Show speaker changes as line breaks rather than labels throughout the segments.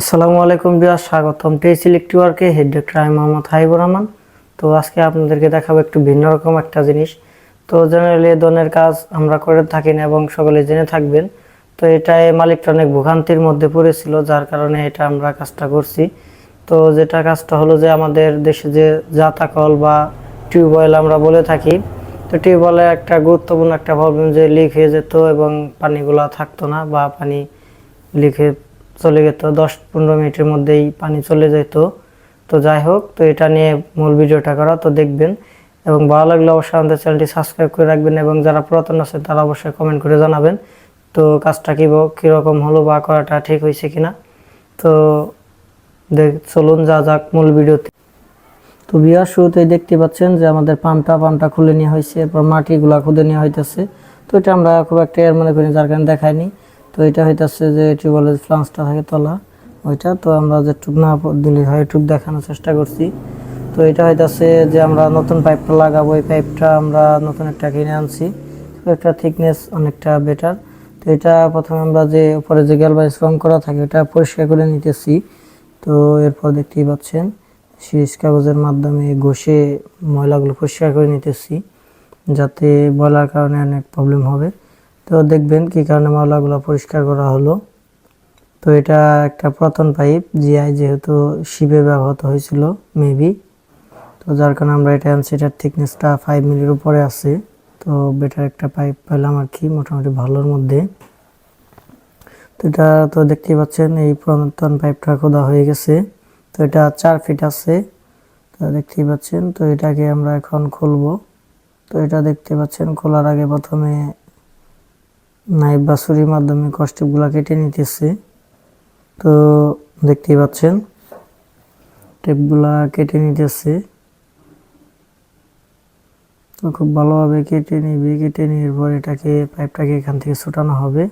আসসালামু আলাইকুম বিয়ার স্বাগতম। টেস ইলেকট্রিওয়ার্কে হেড ডক্টর আমি মোহাম্মদ হাইবুর রহমান। তো আজকে আপনাদেরকে দেখাবো একটু ভিন্ন রকম একটা জিনিস। তো জেনারেলি ধরনের কাজ আমরা করে থাকি না এবং সকলে জেনে থাকবেন। তো এটাই মালিকটা অনেক ভোগান্তির মধ্যে পড়েছিল, যার কারণে এটা আমরা কাজটা করছি। তো যেটা কাজটা হলো যে আমাদের দেশে যে জাতা কল বা টিউবওয়েল আমরা বলে থাকি, তো টিউবওয়েলে একটা গুরুত্বপূর্ণ একটা প্রবলেম যে লিক হয়ে যেত এবং পানিগুলো থাকতো না বা পানি লিখে চলে যেত দশ পনেরো মিনিটের মধ্যেই পানি চলে যেত তো যাই হোক, তো এটা নিয়ে মূল ভিডিওটা করা, তো দেখবেন। এবং ভালো লাগলে অবশ্যই আমাদের চ্যানেলটি সাবস্ক্রাইব করে রাখবেন এবং যারা পুরাতন আছে তারা অবশ্যই কমেন্ট করে জানাবেন। তো কাজটা কী কীরকম হলো বা করাটা ঠিক হয়েছে কিনা? তো দেখ, চলুন যা যাক মূল ভিডিওতে। তো বিয়ার শুরুতেই দেখতে পাচ্ছেন যে আমাদের পাম্পটা পাম্পটা খুলে নেওয়া হয়েছে, এরপর মাটিগুলা খুঁজে নেওয়া হইতেছে। তো এটা আমরা খুব একটা এর মনে করি যার কারণে দেখাইনি তো এটা হইতেছে যে টিউবওয়েলের ফ্লান্সটা থাকে তলা, ওইটা, তো আমরা যে যেটুক না দিলে হয় এটুক দেখানোর চেষ্টা করছি। তো এটা হইতেছে যে আমরা নতুন পাইপটা লাগাবো, এই পাইপটা আমরা নতুন একটা কিনে আনছি। একটা থিকনেস অনেকটা বেটার তো এটা প্রথমে আমরা যে উপরে যে গ্যালভাইজ রং করা থাকে, এটা পরিষ্কার করে নিতেছি। তো এরপর দেখতেই পাচ্ছেন সিরিজ কাগজের মাধ্যমে ঘষে ময়লাগুলো পরিষ্কার করে নিতেছি, যাতে বলার কারণে অনেক প্রবলেম হবে। তো দেখবেন কি কারণে ময়লাগুলো পরিষ্কার করা হলো। তো এটা একটা পুরাতন পাইপ জিআই যেহেতু শিবে ব্যবহৃত হয়েছিল মেবি তো যার কারণে আমরা এটা এটার থিকনেসটা ফাইভ মিলির উপরে আছে। তো বেটার একটা পাইপ পেলাম আর কি, মোটামুটি ভালোর মধ্যে। তো এটা তো দেখতেই পাচ্ছেন, এই পুরাতন পাইপটা খোদা হয়ে গেছে। তো এটা চার ফিট আছে, তো দেখতেই পাচ্ছেন। তো এটাকে আমরা এখন খুলবো। তো এটা দেখতে পাচ্ছেন, খোলার আগে প্রথমে নাইফ বা ছুরির মাধ্যমে কষ্টিপগুলো কেটে নিতেছে। তো দেখতেই পাচ্ছেন, টেপগুলা কেটে নিতেছে। তো খুব ভালোভাবে কেটে নিবে, কেটে নেওয়ার পর এটাকে, পাইপটাকে এখান থেকে ছুটানো হবে।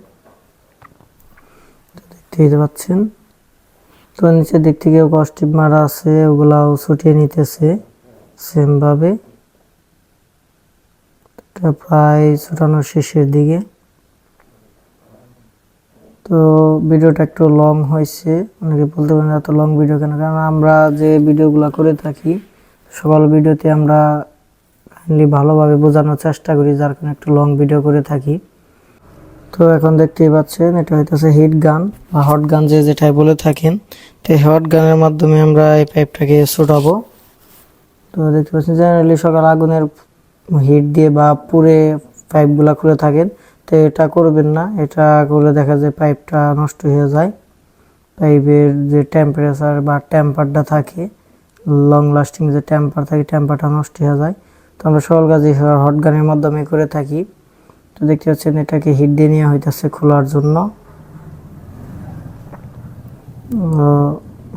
দেখতেই পাচ্ছেন। তো নিচের দিক থেকে কষ্টিপ মারা আছে, ওগুলাও ছুটিয়ে নিতেছে সেমভাবে। প্রায় ছুটানোর শেষের দিকে। তো ভিডিওটা একটু লং হয়েছে। অনেকে বলতে পারেন এত লং ভিডিও কেন? কারণ আমরা যে ভিডিওগুলো করে থাকি সকল ভিডিওতে আমরা কাইন্ডলি ভালোভাবে বোঝানোর চেষ্টা করি, যার কারণে একটু লং ভিডিও করে থাকি। তো এখন দেখতেই পাচ্ছেন, এটা হইতেছে হিট গান বা হট গান যে যেটাই বলে থাকেন। তো হট গানের মাধ্যমে আমরা এই পাইপটাকে ছোটাবো। তো দেখতে পাচ্ছেন জেনারেলি সকাল আগুনের হিট দিয়ে বা পুরে পাইপগুলো খুলে থাকেন। তো এটা করবেন না। এটা করলে দেখা যায় পাইপটা নষ্ট হয়ে যায়। পাইপের যে টেম্পারেচার বা টেম্পারটা থাকে লং লাস্টিং যে টেম্পার থাকে টেম্পারটা নষ্ট হয়ে যায়। তো আমরা সকল কাজে হট গানের মাধ্যমে করে থাকি, তো দেখতে পাচ্ছেন এটাকে হিট দিয়ে নেওয়া হইতেছে খোলার জন্য।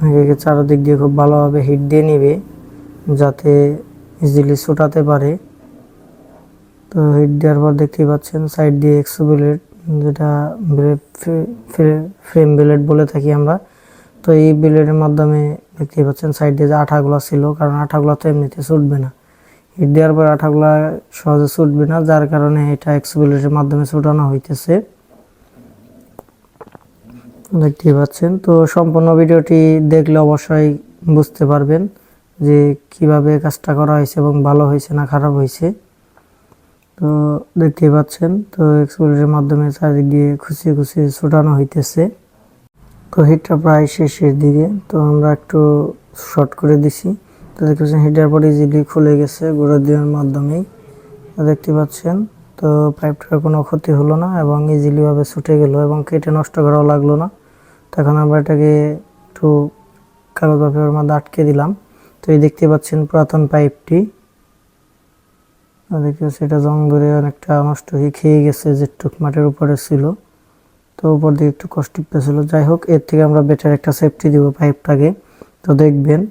এটাকে চারদিক দিয়ে খুব ভালোভাবে হিট দিয়ে নিবে, যাতে ইজিলি ছোটাতে পারে। তো হিট দেওয়ার পর দেখতেই পাচ্ছেন সাইড দিয়ে এক্সো ব্লেড যেটা ফ্রেম ব্লেড বলে থাকি আমরা। তো এই ব্লেডের মাধ্যমে দেখতেই পাচ্ছেন সাইড দিয়ে যে আঠাগুলো ছিল, কারণ আঠাগুলো তো এমনিতে ছুটবে না। হিট দেওয়ার পর আঠাগুলা সহজে ছুটবে না, যার কারণে এটা এক্সো ব্লেডের মাধ্যমে ছুটানো হইতেছে। দেখতেই পাচ্ছেন, তো সম্পূর্ণ ভিডিওটি দেখলে অবশ্যই বুঝতে পারবেন যে কীভাবে কাজটা করা হয়েছে এবং ভালো হয়েছে না খারাপ হয়েছে। তো দেখতেই পাচ্ছেন, তো এক্সপোলের মাধ্যমে চারিদিক দিয়ে খুশিয়ে খুশিয়ে ছোটানো হইতেছে। তো হিটটা প্রায় শেষের দিকে, তো আমরা একটু শর্ট করে দিছি। তো দেখতে পাচ্ছেন হিটার পর ইজিলি খুলে গেছে গুঁড়ো দেওয়ার মাধ্যমেই। তো দেখতে পাচ্ছেন, তো পাইপটার কোনো ক্ষতি হলো না এবং ইজিলি ভাবে ছুটে গেল এবং কেটে নষ্ট করাও লাগল না। তখন আমরা এটাকে একটু কাগজ বা পেপার মধ্যে আটকে দিলাম। তো এই দেখতে পাচ্ছেন পুরাতন পাইপটি দেখতে এটা জং ধরে অনেকটা নষ্ট হয়ে খেয়ে গেছে, যে টুক মাটির উপরে ছিল। তো উপর দিকে একটু কষ্ট ছিল যাই হোক, এর থেকে আমরা বেটার একটা সেফটি দিব পাইপটাকে। তো দেখবেন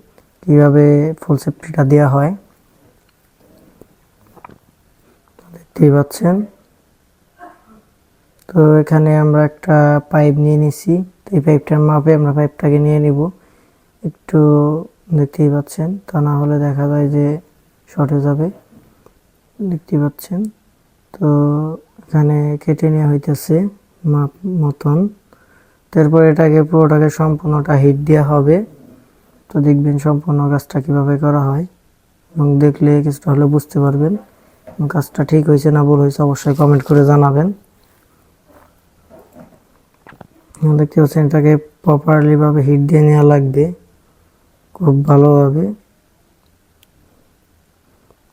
কীভাবে ফুল সেফটিটা দেওয়া হয়। দেখতেই পাচ্ছেন। তো এখানে আমরা একটা পাইপ নিয়ে নিছি। তো এই পাইপটার মাপে আমরা পাইপটাকে নিয়ে নিব। একটু দেখতেই পাচ্ছেন। তা না হলে দেখা যায় যে শর্টে যাবে দেখতে পাচ্ছেন। তো এখানে কেটে নেওয়া হইতেছে মাপ মতন। তারপর এটাকে পুরোটাকে সম্পূর্ণটা হিট দেওয়া হবে। তো দেখবেন সম্পূর্ণ কাজটা কীভাবে করা হয়। এবং দেখলে কিছুটা হলে বুঝতে পারবেন কাজটা ঠিক হয়েছে না ভুল হয়েছে অবশ্যই কমেন্ট করে জানাবেন। দেখতে পাচ্ছেন এটাকে প্রপারলিভাবে হিট দিয়ে নেওয়া লাগবে। খুব ভালোভাবে।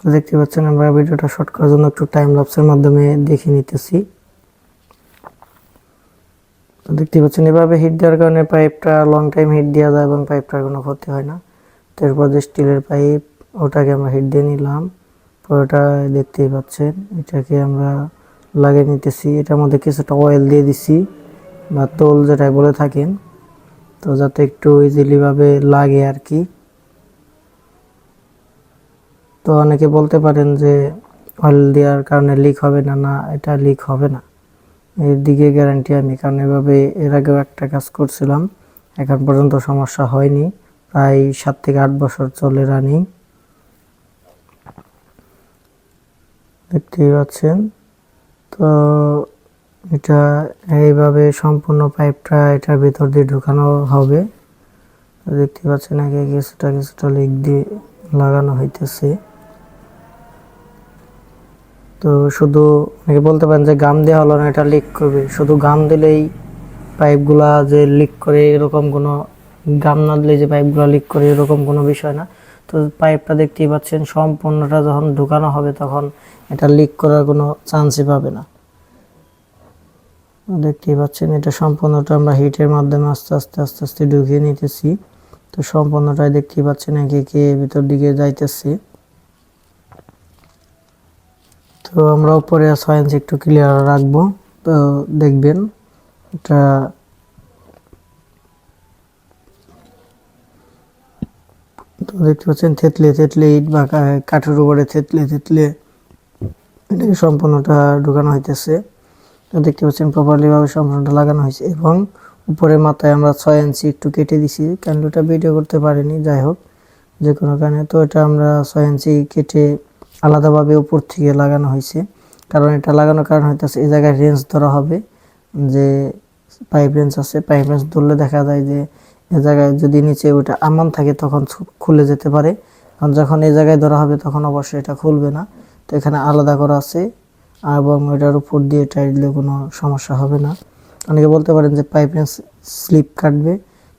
তো দেখতে পাচ্ছেন আমরা ভিডিওটা শর্ট করার জন্য একটু টাইম ল্যাপসের মাধ্যমে দেখে নিতেছি। তো দেখতে পাচ্ছেন, এভাবে হিট দেওয়ার কারণে পাইপটা লং টাইম হিট দেওয়া যায় এবং পাইপটার কোনো ক্ষতি হয় না। তো এরপর যে স্টিলের পাইপ ওটাকে আমরা হিট দিয়ে নিলাম। পুরোটা দেখতেই পাচ্ছেন, এটাকে আমরা লাগিয়ে নিতেছি। এটার মধ্যে কিছুটা অয়েল দিয়ে দিছি বা তোল যেটা বলে থাকেন। তো যাতে একটু ইজিলিভাবে লাগে আর কি। তো অনেকে বলতে পারেন যে অয়েল দেওয়ার কারণে লিক হবে না না, এটা লিক হবে না। এর দিকে গ্যারান্টি আমি, কারণ এভাবে এর আগেও একটা কাজ করছিলাম, এখন পর্যন্ত সমস্যা হয়নি, প্রায় সাত থেকে আট বছর চলে রানিং দেখতেই পাচ্ছেন, তো এটা এইভাবে সম্পূর্ণ পাইপটা এটার ভিতর দিয়ে ঢুকানো হবে। দেখতে পাচ্ছেন, আগে কিছুটা কিছুটা লিক দিয়ে লাগানো হইতেছে। তো শুধু অনেকে বলতে পারেন যে গাম দেওয়া হলো না, এটা লিক করবে। শুধু গাম দিলেই পাইপগুলা যে লিক করে এরকম কোনো গাম না দিলে যে পাইপগুলা লিক করে এরকম কোনো বিষয় না। তো পাইপটা দেখতেই পাচ্ছেন, সম্পূর্ণটা যখন ঢুকানো হবে তখন এটা লিক করার কোনো চান্সই পাবে না। দেখতেই পাচ্ছেন, এটা সম্পূর্ণটা আমরা হিটের মাধ্যমে আস্তে আস্তে আস্তে আস্তে ঢুকিয়ে নিতেছি। তো সম্পূর্ণটাই দেখতেই পাচ্ছেন, একে একে ভিতর দিকে যাইতেছি। তো আমরা উপরে সায়েন্স একটু ক্লিয়ার রাখব। তো দেখবেন, এটা তো দেখতে পাচ্ছেন, থেতলে থেতলে ইট বা কাঠের উপরে থেতলে থেতলে এটাকে সম্পূর্ণটা ঢুকানো হইতেছে। তো দেখতে পাচ্ছেন প্রপারলি ভাবে সম্পূর্ণটা লাগানো হয়েছে এবং উপরে মাথায় আমরা ছয় ইঞ্চি একটু কেটে দিছি। কারণ ওটা ভিডিও করতে পারিনি, যাই হোক, যে কোনো কারণে। তো এটা আমরা ছয় ইঞ্চি কেটে আলাদাভাবে উপর থেকে লাগানো হয়েছে। কারণ এটা লাগানোর কারণ হইতেছে, এই জায়গায় রেঞ্জ ধরা হবে, যে পাইপ রেঞ্জ আছে, পাইপ রেঞ্জ ধরলে দেখা যায় যে এ জায়গায় যদি নিচে ওটা আমান থাকে তখন খুলে যেতে পারে। কারণ যখন এই জায়গায় ধরা হবে তখন অবশ্যই এটা খুলবে না। তো এখানে আলাদা করা আছে, এবং এটার উপর দিয়ে টাইট দিলে কোনো সমস্যা হবে না। অনেকে বলতে পারেন যে পাইপ রেঞ্জ স্লিপ কাটবে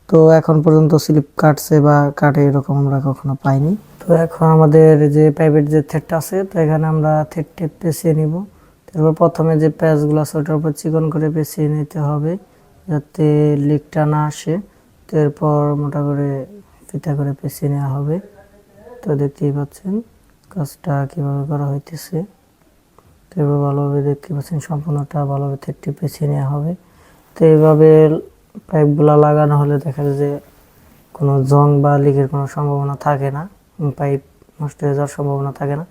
তো এখন পর্যন্ত স্লিপ কাটছে বা কাটে এরকম আমরা কখনো পাইনি। তো এখন আমাদের যে প্রাইভেট যে থ্রেডটা আছে, তো এখানে আমরা থ্রেড টেপ পেঁচিয়ে নিব। তারপর প্রথমে যে প্যাচগুলো আছে, ওটার উপর চিকন করে পেঁচিয়ে নিতে হবে যাতে লিকটা না আসে। তো এরপর মোটা করে ফিতা করে পেঁচিয়ে নেওয়া হবে। তো দেখতেই পাচ্ছেন কাজটা কীভাবে করা হইতেছে। তো এবার ভালোভাবে দেখতে পাচ্ছেন, সম্পূর্ণটা ভালোভাবে থ্রেডটি পেঁচিয়ে নেওয়া হবে। তো এইভাবে পাইপগুলো লাগানো হলে দেখা যায় যে কোনো জং বা লিকের কোনো সম্ভাবনা থাকে না পাইপ নষ্ট হয়ে যাওয়ার সম্ভাবনা থাকে না।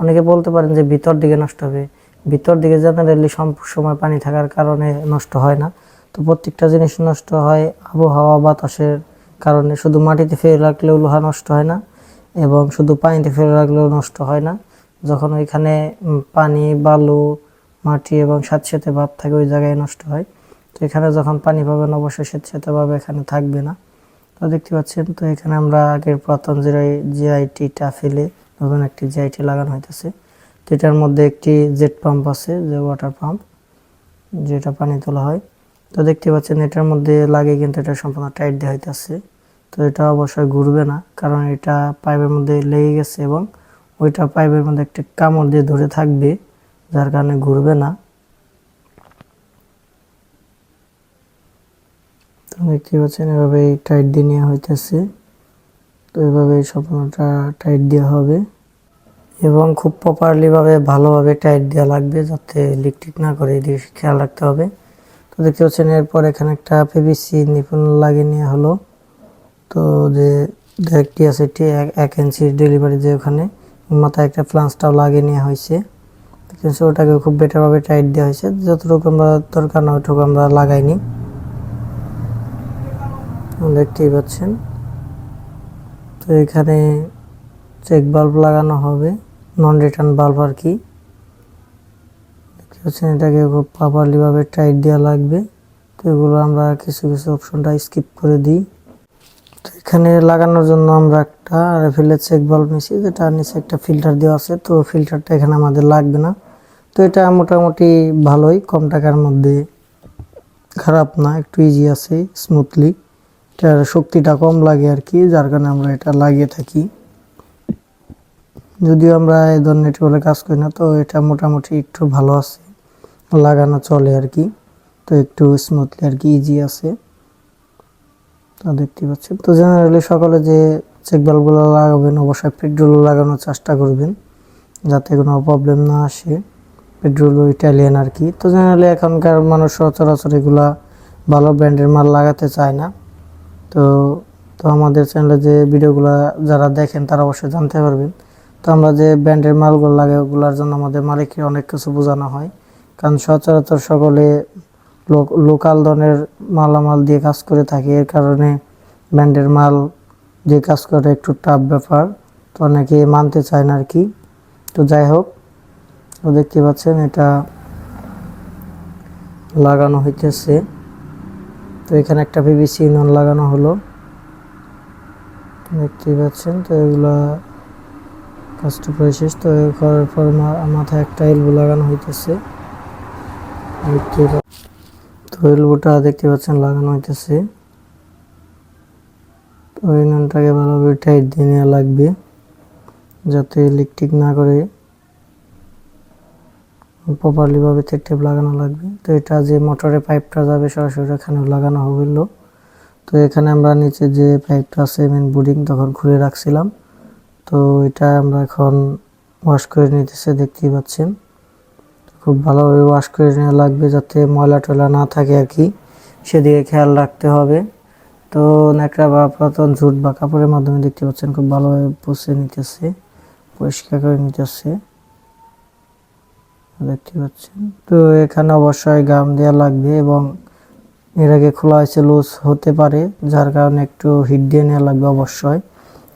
অনেকে বলতে পারেন যে ভিতর দিকে নষ্ট হবে। ভিতর দিকে জেনারেলি সময় পানি থাকার কারণে নষ্ট হয় না। তো প্রত্যেকটা জিনিস নষ্ট হয় আবহাওয়া বাতাসের কারণে। শুধু মাটিতে ফেলে রাখলেও লোহা নষ্ট হয় না এবং শুধু পানিতে ফেলে রাখলেও নষ্ট হয় না। যখন ওইখানে পানি, বালু, মাটি এবং স্যাঁতস্যাঁতে ভাব থাকে ওই জায়গায় নষ্ট হয়। এখানে যখন পানি পাবেন অবশ্যই স্যাঁতস্যাঁতে ভাব এখানে থাকবে না। তো দেখতে পাচ্ছেন, তো এখানে আমরা আগের পুরাতন জিআই জিআইটিটা ফেলে নতুন একটি জিআইটি লাগানো হইতেছে। তো এটার মধ্যে একটি জেট পাম্প আছে, যে ওয়াটার পাম্প যেটা পানি তোলা হয়। তো দেখতে পাচ্ছেন, এটার মধ্যে লাগে কিন্তু এটা সম্পূর্ণ টাইট দেওয়া হইতেছে। তো এটা অবশ্যই ঘুরবে না, কারণ এটা পাইপের মধ্যে লেগে গেছে এবং ওইটা পাইপের মধ্যে একটা কামড় দিয়ে ধরে থাকবে, যার কারণে ঘুরবে না। তো দেখতে পাচ্ছেন এভাবে টাইট দিয়ে নেওয়া হইতেছে। তো এভাবে সম্পূর্ণটা টাইট দেওয়া হবে। এবং খুব প্রপারলিভাবে ভালোভাবে টাইট দেওয়া লাগবে যাতে লিক টিক না করে, এদিকে খেয়াল রাখতে হবে। তো দেখতে পাচ্ছেন, এরপর এখানে একটা পিভিসি নিপুণ লাগিয়ে নেওয়া হলো। তো যে একটি আছে এটি এক- ইঞ্চির ডেলিভারি যে ওখানে মাথায় একটা ফ্লান্সটাও লাগিয়ে নেওয়া হয়েছে। দেখতে ওটাকে খুব বেটারভাবে টাইট দেওয়া হয়েছে। যতটুকু আমরা দরকার না, ওইটুকু আমরা লাগাইনি। দেখতেই পাচ্ছেন। তো এখানে চেক বাল্ব লাগানো হবে নন রিটার্ন বাল্ব আর কি। দেখতে পাচ্ছেন, এটাকে খুব প্রপারলি ভাবে টাইট দেওয়া লাগবে। তো এগুলো আমরা কিছু কিছু অপশনটা স্কিপ করে দিই। তো এখানে লাগানোর জন্য আমরা একটা রেফিলের চেক বাল্ব নিছি, যেটা নিচে একটা ফিল্টার দেওয়া আছে। তো ফিল্টারটা এখানে আমাদের লাগবে না। তো এটা মোটামুটি ভালোই, কম টাকার মধ্যে খারাপ না, একটু ইজি আছে স্মুথলি এটার শক্তিটা কম লাগে আর কি, যার কারণে আমরা এটা লাগিয়ে থাকি। যদিও আমরা এই ধরনের টিউবওয়েলে কাজ করি না, তো এটা মোটামুটি একটু ভালো আছে, লাগানো চলে আর কি, তো একটু স্মুথলি আর কি ইজি আছে। তো দেখতে পাচ্ছেন। তো জেনারেলি সকালে যে চেক বাল্বগুলো লাগাবেন, অবশ্যই পেট্রোল লাগানোর চেষ্টা করবেন, যাতে কোনো প্রবলেম না আসে। পেট্রোল ইটালিয়ান আর কি। তো জেনারেলি এখনকার মানুষ সচরাচর এগুলা ভালো ব্র্যান্ডের মাল লাগাতে চায় না। তো তো আমাদের চ্যানেলে যে ভিডিওগুলো যারা দেখেন তারা অবশ্যই জানতে পারবেন। তো আমরা যে ব্র্যান্ডের মালগুলো লাগে ওগুলোর জন্য আমাদের মালিককে অনেক কিছু বোঝানো হয়। কারণ সচরাচর সকলে লোকাল ধরনের মালামাল দিয়ে কাজ করে থাকে। এর কারণে ব্র্যান্ডের মাল দিয়ে কাজ করা একটু টাফ ব্যাপার। তো অনেকে মানতে চায় না আর কি তো যাই হোক, তো দেখতে পাচ্ছেন এটা লাগানো হইতেছে। তো এখানে একটা পিভিসি নন লাগানো হলো। দেখতেই পাচ্ছেন, তো এগুলা কাজটা শেষ, তো করার পর মাথায় একটা এলবো লাগানো হইতেছে। তো এলবোটা দেখতে পাচ্ছেন লাগানো হইতেছে। এই ননটাকে ভালোভাবে টাইট দিয়ে নেওয়া লাগবে, যাতে ইলেকট্রিক না করে প্রপারলি ভাবে টেপ টেপ লাগানো লাগবে। তো এটা যে মোটরের পাইপটা যাবে সরাসরি এখানে লাগানো হলো তো এখানে আমরা নিচে যে পাইপটা আছে মেন বোর্ডিং তখন খুলে রাখছিলাম। তো এটা আমরা এখন ওয়াশ করে নিতেছে, দেখতেই পাচ্ছেন। খুব ভালোভাবে ওয়াশ করে নেওয়া লাগবে যাতে ময়লা টয়লা না থাকে আর কি। সেদিকে খেয়াল রাখতে হবে। তো ন্যাকড়া বা পুরাতন ঝুট বা কাপড়ের মাধ্যমে দেখতে পাচ্ছেন, খুব ভালোভাবে পুষে নিতেছে, পরিষ্কার করে নিতেছে। দেখতে পাচ্ছেন। তো এখানে অবশ্যই গাম দেওয়া লাগবে এবং এর আগে খোলা হয়েছে লুজ হতে পারে, যার কারণে একটু হিট দিয়ে নেওয়া লাগবে অবশ্যই।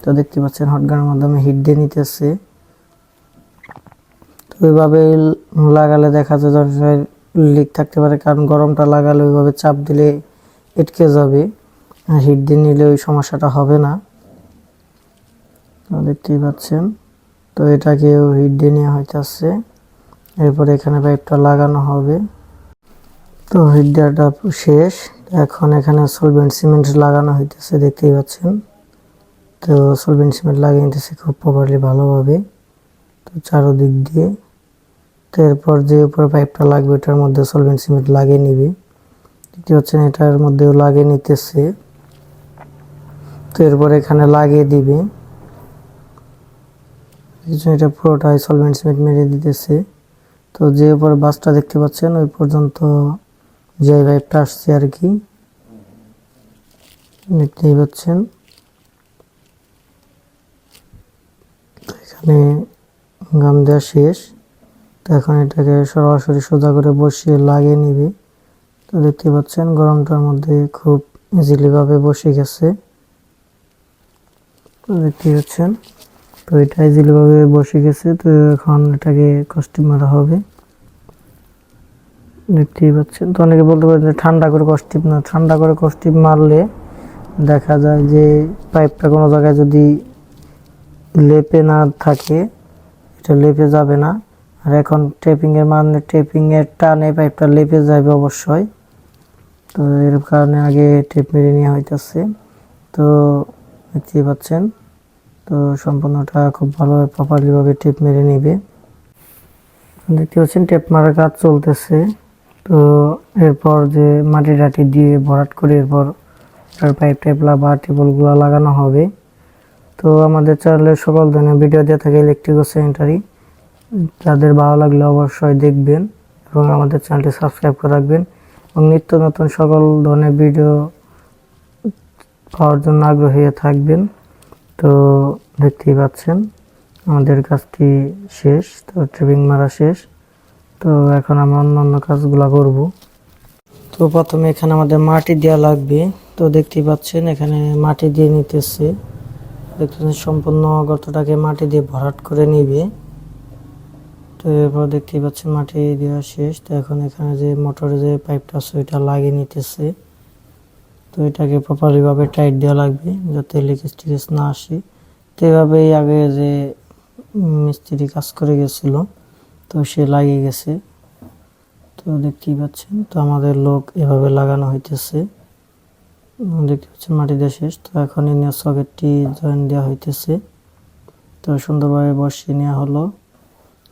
তো দেখতে পাচ্ছেন হটগানের মাধ্যমে হিট দিয়ে নিতেছে। তো ওইভাবে লাগালে দেখা যায় লিক থাকতে পারে, কারণ গরমটা লাগালে ওইভাবে চাপ দিলে এটকে যাবে। হিট দিয়ে নিলে ওই সমস্যাটা হবে না। দেখতেই পাচ্ছেন। তো এটাকেও হিট দিয়ে নেওয়া হইতেছে। এরপরে এখানে পাইপটা লাগানো হবে। তো দেওয়াটা শেষ। এখন এখানে সলভেন্ট সিমেন্ট লাগানো হইতেছে, দেখতেই পাচ্ছেন। তো সলভেন্ট সিমেন্ট লাগিয়ে নিতেছে খুব প্রপারলি ভালোভাবে। তো চারোদিক দিয়ে। তো এরপর যে উপরে পাইপটা লাগবে, এটার মধ্যে সলভেন্ট সিমেন্ট লাগিয়ে নিবে। দেখতে পাচ্ছেন, এটার মধ্যেও লাগিয়ে নিতেছে। তো এরপর এখানে লাগিয়ে দিবে। এটা পুরোটাই সলভেন্ট সিমেন্ট মেরে দিতেছে। তো যে উপরে বাসটা দেখতে পাচ্ছেন, ওই পর্যন্ত যে পাইপটা আসছে আর কি, দেখতেই পাচ্ছেন। এখানে গাম দেওয়া শেষ। তো এখন এটাকে সরাসরি সোজা করে বসিয়ে লাগিয়ে নিবে। তো দেখতে পাচ্ছেন, গরমটার মধ্যে খুব ইজিলিভাবে বসে গেছে। দেখতে পাচ্ছেন। তো এটা ইজিলি ভাবে বসে গেছে, তো এখন এটাকে কস্টিং মারা হবে। দেখতেই পাচ্ছেন, তো অনেকে বলতে পারেন যে ঠান্ডা করে কস্টিপ না। ঠান্ডা করে কস্টিপ মারলে দেখা যায় যে পাইপটা কোনো জায়গায় যদি লেপে না থাকে, এটা লেপে যাবে না। আর এখন টেপিং এর মানে টেপিং এর টানে পাইপটা লেপে যাবে অবশ্যই। তো এর কারণে আগে টেপ মেরে নেওয়া হইতেছে। তো দেখতেই পাচ্ছেন তো সম্পূর্ণটা খুব ভালোভাবে প্রপারলি ভাবে টেপ মেরে নিবে। দেখতে পাচ্ছেন টেপ মারার কাজ চলতেছে। তো এরপর যে মাটি ডাটি দিয়ে ভরাট করে এরপর তার পাইপ টাইপ বা টেবলগুলো লাগানো হবে। তো আমাদের চ্যানেলে সকল ধরনের ভিডিও দেওয়া থাকে ইলেকট্রিক সেন্টারি যাদের ভালো লাগলে অবশ্যই দেখবেন এবং আমাদের চ্যানেলটি সাবস্ক্রাইব করে রাখবেন। এবং নিত্য নতুন সকল ধরনের ভিডিও পাওয়ার জন্য আগ্রহী থাকবেন। তো দেখতেই পাচ্ছেন, আমাদের কাজটি শেষ, তো ট্রিপিং মারা শেষ। তো এখন আমরা অন্য অন্য কাজগুলো করব। তো প্রথমে এখানে আমাদের মাটি দেওয়া লাগবে। তো দেখতেই পাচ্ছেন, এখানে মাটি দিয়ে নিতেছে। দেখতে পাচ্ছেন, সম্পূর্ণ গর্তটাকে মাটি দিয়ে ভরাট করে নিবে। তো এরপর দেখতেই পাচ্ছেন, মাটি দেওয়া শেষ। তো এখন এখানে যে মোটরে যে পাইপটা আছে, ওইটা লাগিয়ে নিতেছে। তো এটাকে প্রপারলি ভাবে টাইট দেওয়া লাগবে যাতে লিকেজ টিকেজ না আসে। তো এভাবেই আগে যে মিস্ত্রি কাজ করে গেছিল, তো সে লাগিয়ে গেছে। তো দেখতেই পাচ্ছেন, তো আমাদের লোক এভাবে লাগানো হইতেছে। দেখতে পাচ্ছেন মাটি দেওয়া শেষ, তো এখন এই সকেটটি জয়েন দেওয়া হইতেছে। তো সুন্দরভাবে বসিয়ে নেওয়া হলো,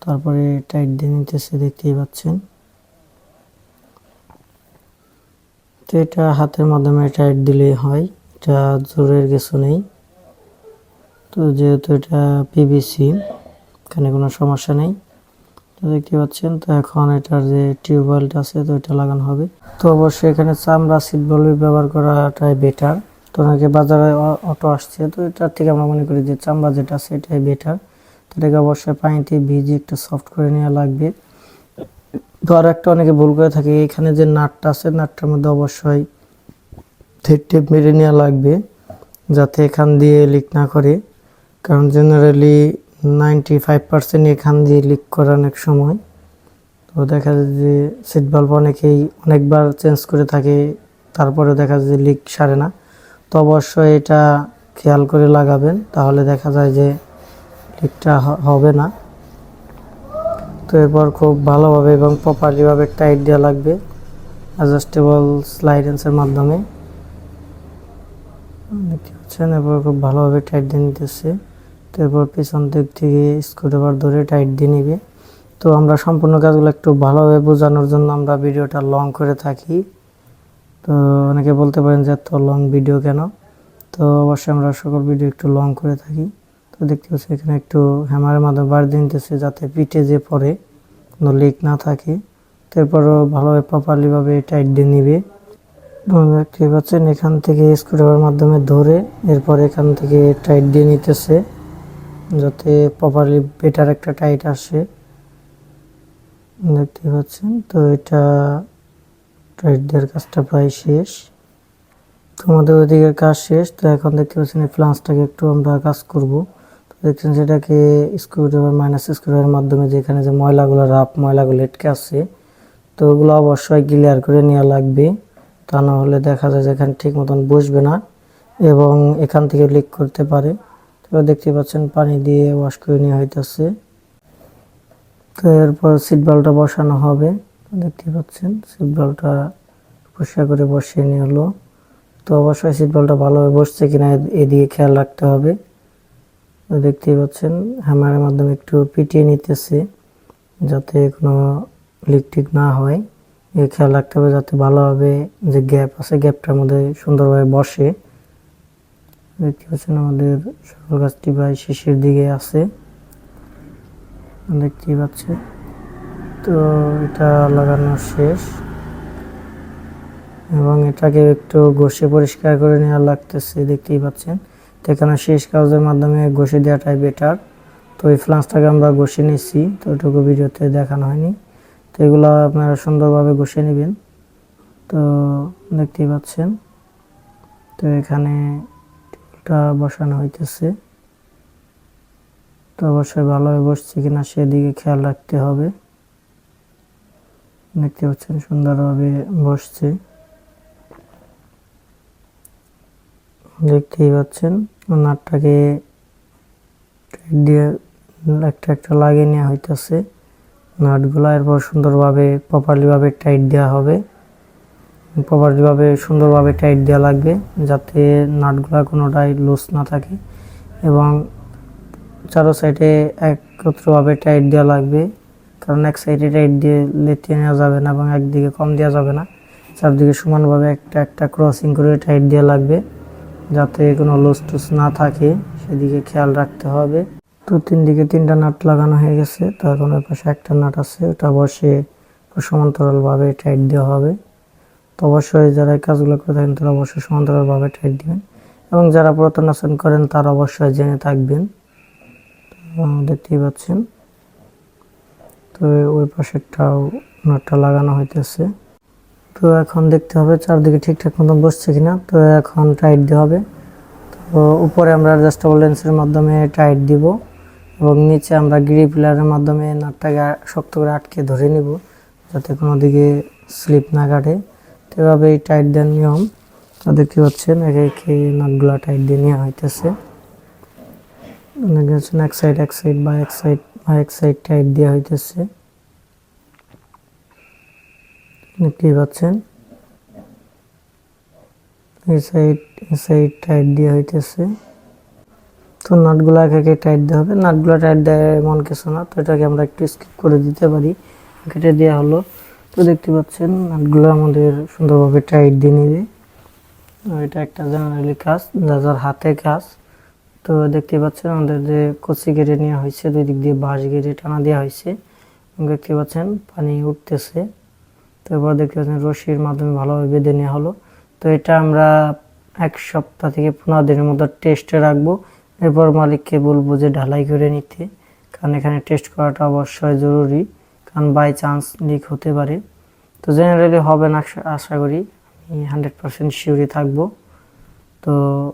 তারপরে টাইট দিয়ে নিতেছে, দেখতেই পাচ্ছেন। তো এটা হাতের মাধ্যমে টাইট দিলেই হয়। এটা জোরের কিছু নেই। তো যেহেতু এটা পিভিসি এখানে কোনো সমস্যা নেই। তো দেখতে পাচ্ছেন, তো এখন এটার যে টিউবওয়েলটা আছে, তো এটা লাগানো হবে। তো অবশ্যই এখানে চামড়া সিট বলবি ব্যবহার করাটাই বেটার তো অনেকে বাজারে অটো আসছে, তো এটার থেকে আমরা মনে করি যে চামড়া যেটা আছে, এটাই বেটার তো এটাকে অবশ্যই পানিতে ভিজিয়ে একটু সফট করে নেওয়া লাগবে। আর একটা অনেকে ভুল করে থাকে, এখানে যে নাটটা আছে, নাটটার মধ্যে অবশ্যই থেট টেপ মেরে নেওয়া লাগবে, যাতে এখান দিয়ে লিক না করে। কারণ জেনারেলি নাইনটি ফাইভ পার্সেন্ট এখান দিয়ে লিক করে অনেক সময়। তো দেখা যায় যে সিট বাল্ব অনেকেই অনেকবার চেঞ্জ করে থাকে, তারপরে দেখা যায় যে লিক সারে না। তো অবশ্যই এটা খেয়াল করে লাগাবেন, তাহলে দেখা যায় যে লিকটা হবে না। তো এরপর খুব ভালোভাবে এবং প্রপারলিভাবে টাইট দেওয়া লাগবে অ্যাডজাস্টেবল স্লাইডেন্সের মাধ্যমে। দেখতে পাচ্ছেন, এরপর খুব ভালোভাবে টাইট দিয়ে নিতেছে। তো এরপর পিছন দিক থেকে স্ক্রুড্রাইভার ধরে টাইট দিয়ে নিবে। তো আমরা সম্পূর্ণ কাজগুলো একটু ভালোভাবে বোঝানোর জন্য আমরা ভিডিওটা লং করে থাকি। তো অনেকে বলতে পারেন যে এত লং ভিডিও কেন? তো অবশ্যই আমরা সকল ভিডিও একটু লং করে থাকি। তো দেখতে পাচ্ছি এখানে একটু হ্যামারের মাধ্যমে বার দিয়ে নিতেছে যাতে পিঠে যে পড়ে, কোনো লিক না থাকে। তারপরও ভালোভাবে প্রপারলিভাবে টাইট দিয়ে নিবে। দেখতে পাচ্ছেন এখান থেকে স্ক্রুড্রাইভার মাধ্যমে ধরে এরপর এখান থেকে টাইট দিয়ে নিতেছে, যাতে প্রপারলি বেটার একটা টাইট আসে। দেখতে পাচ্ছেন তো এটা টাইট দেওয়ার কাজটা প্রায় শেষ। তোমাদের ওইদিকের কাজ শেষ, তো এখন দেখতে পাচ্ছেন এই ফ্লান্সটাকে একটু আমরা কাজ করব। দেখছেন সেটাকে স্ক্রুড্রাইভার মাইনাস স্ক্রুড্রাইভারের মাধ্যমে যেখানে যে ময়লাগুলো রাপ ময়লাগুলো এটকে আছে, তো ওগুলো অবশ্যই ক্লিয়ার করে নেওয়া লাগবে। তা না হলে দেখা যায় যে এখানে ঠিক মতন বসবে না এবং এখান থেকে লিক করতে পারে। তো দেখতে পাচ্ছেন পানি দিয়ে ওয়াশ করে নেওয়া হইতেছে। তো এরপর সিট বেল্টটা বসানো হবে। দেখতে পাচ্ছেন সিট বেল্টটা পরিষ্কার করে বসিয়ে নিয়ে হলো। তো অবশ্যই সিট বেল্টটা ভালোভাবে বসছে কিনা এদিকে খেয়াল রাখতে হবে। দেখতেই পাচ্ছেন হ্যামারের মাধ্যমে একটু পিটিয়ে নিতেছে যাতে কোনো লিক টিক না হয়। এ খেয়াল রাখতে হবে যাতে ভালোভাবে যে গ্যাপ আছে গ্যাপটার মধ্যে সুন্দরভাবে বসে। দেখতে পাচ্ছেন আমাদের সকল গাছটি প্রায় শেষের দিকে আছে। দেখতেই পাচ্ছেন। তো এটা লাগানো শেষ। এবং এটাকে একটু ঘষে পরিষ্কার করে নেওয়া লাগতেছে, দেখতেই পাচ্ছেন। তো এখানে শেষ কাগজের মাধ্যমে ঘষে দেওয়াটাই বেটার তো এই ফ্লান্সটাকে আমরা ঘষে নিচ্ছি তো ওটুকু ভিডিওতে দেখানো হয়নি। তো এগুলো আপনারা সুন্দরভাবে ঘষে নেবেন। তো দেখতেই পাচ্ছেন, তো এখানে টিউবটা বসানো হইতেছে। তো অবশ্যই ভালোভাবে বসছে কিনা সেদিকে খেয়াল রাখতে হবে। দেখতে পাচ্ছেন সুন্দরভাবে বসছে। দেখতেই পাচ্ছেন। নাটটাকে দিয়ে একটা একটা লাগিয়ে নেওয়া হইতেছে। নাটগুলো এরপর সুন্দরভাবে প্রপারলিভাবে টাইট দেওয়া হবে। প্রপারলিভাবে সুন্দরভাবে টাইট দেওয়া লাগবে যাতে নাটগুলো কোনোটাই লুজ না থাকে এবং চারো সাইডে একত্রভাবে টাইট দেওয়া লাগবে। কারণ এক সাইডে টাইট দিয়ে লেটিয়ে নেওয়া যাবে না এবং একদিকে কম দেওয়া যাবে না। চারদিকে সমানভাবে একটা একটা ক্রসিং করে টাইট দেওয়া লাগবে। যাতে কোনো লুজ টুস না থাকে, সেদিকে খেয়াল রাখতে হবে। তো তিন দিকে তিনটা নাট লাগানো হয়ে গেছে, তো এখন ওই পাশে একটা নাট আছে, ওটা বসে সমান্তরালভাবে টাইট দেওয়া হবে। তো অবশ্যই যারা এই কাজগুলো করে থাকেন, তারা অবশ্যই সমান্তরালভাবে টাইট দিবেন। এবং যারা পুরাতন আসন করেন, তারা অবশ্যই জেনে থাকবেন। দেখতেই পাচ্ছেন। তো ওই পাশেরটাও নাটটা লাগানো হইতেছে। তো এখন দেখতে হবে চারদিকে ঠিকঠাক মতন বসছে কিনা। তো এখন টাইট দেওয়া হবে। তো উপরে আমরা অ্যাডজাস্টেবল লেন্সের মাধ্যমে টাইট দিব এবং নিচে আমরা গ্রি পিলারের মাধ্যমে নাটটাকে শক্ত করে আটকে ধরে নিব যাতে কোনো দিকে স্লিপ না কাটে। তো এই টাইট দেওয়ার নিয়ম। তো দেখতে পাচ্ছেন একে একে নাটগুলা টাইট দিয়ে নেওয়া হইতেছে। এক সাইড এক সাইড বা এক সাইড বা এক সাইড টাইট দেওয়া হইতেছে। দেখতেই পাচ্ছেন। এই সাইড এই সাইড টাইট দেওয়া হইতেছে। তো নাটগুলো একে টাইট দেওয়া হবে। নাটগুলো টাইট দেয় এমন কিছু না, তো এটাকে আমরা একটু স্কিপ করে দিতে পারি। কেটে দেওয়া হলো। তো দেখতে পাচ্ছেন, নাটগুলো আমাদের সুন্দরভাবে টাইট দিয়ে নিবে। এটা একটা জেনারেলি কাজ যা যার হাতে কাজ। তো দেখতে পাচ্ছেন, আমাদের যে কচি গেড়ে নেওয়া হয়েছে, দুই দিক দিয়ে বাঁশ গেড়ে টানা দেওয়া হয়েছে। দেখতে পাচ্ছেন, পানি উঠতেছে। তো এবার দেখতে পাচ্ছেন রশির মাধ্যমে ভালোভাবে বেঁধে নেওয়া হলো। তো এটা আমরা এক সপ্তাহ থেকে পনেরো দিনের মতো টেস্টে রাখব। এরপর মালিককে বলব যে ঢালাই করে নিতে, কারণ এখানে টেস্ট করাটা অবশ্যই জরুরি, কারণ বাই চান্স লিক হতে পারে। তো জেনারেলি হবে না, আশা- করি। আমি হান্ড্রেড পার্সেন্ট শিওরই থাকব। তো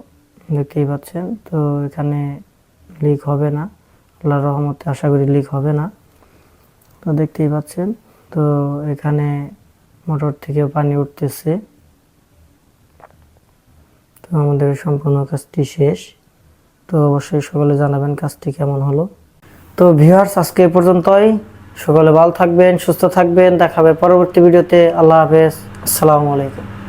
দেখতেই পাচ্ছেন, তো এখানে লিক হবে না। আল্লাহর রহমতে আশা করি লিক হবে না। তো দেখতেই পাচ্ছেন, তো এখানে মোটর থেকে পানি উঠতেছে। তো আমাদের সম্পূর্ণ কাজটি শেষ। তো অবশ্যই সকলে জানাবেন কাজটি কেমন হলো। তো ভিউয়ার্স, আজকে এ পর্যন্তই। সকলে ভালো থাকবেন, সুস্থ থাকবেন। দেখাবে পরবর্তী ভিডিওতে। আল্লাহ হাফেজ। আসসালামু আলাইকুম।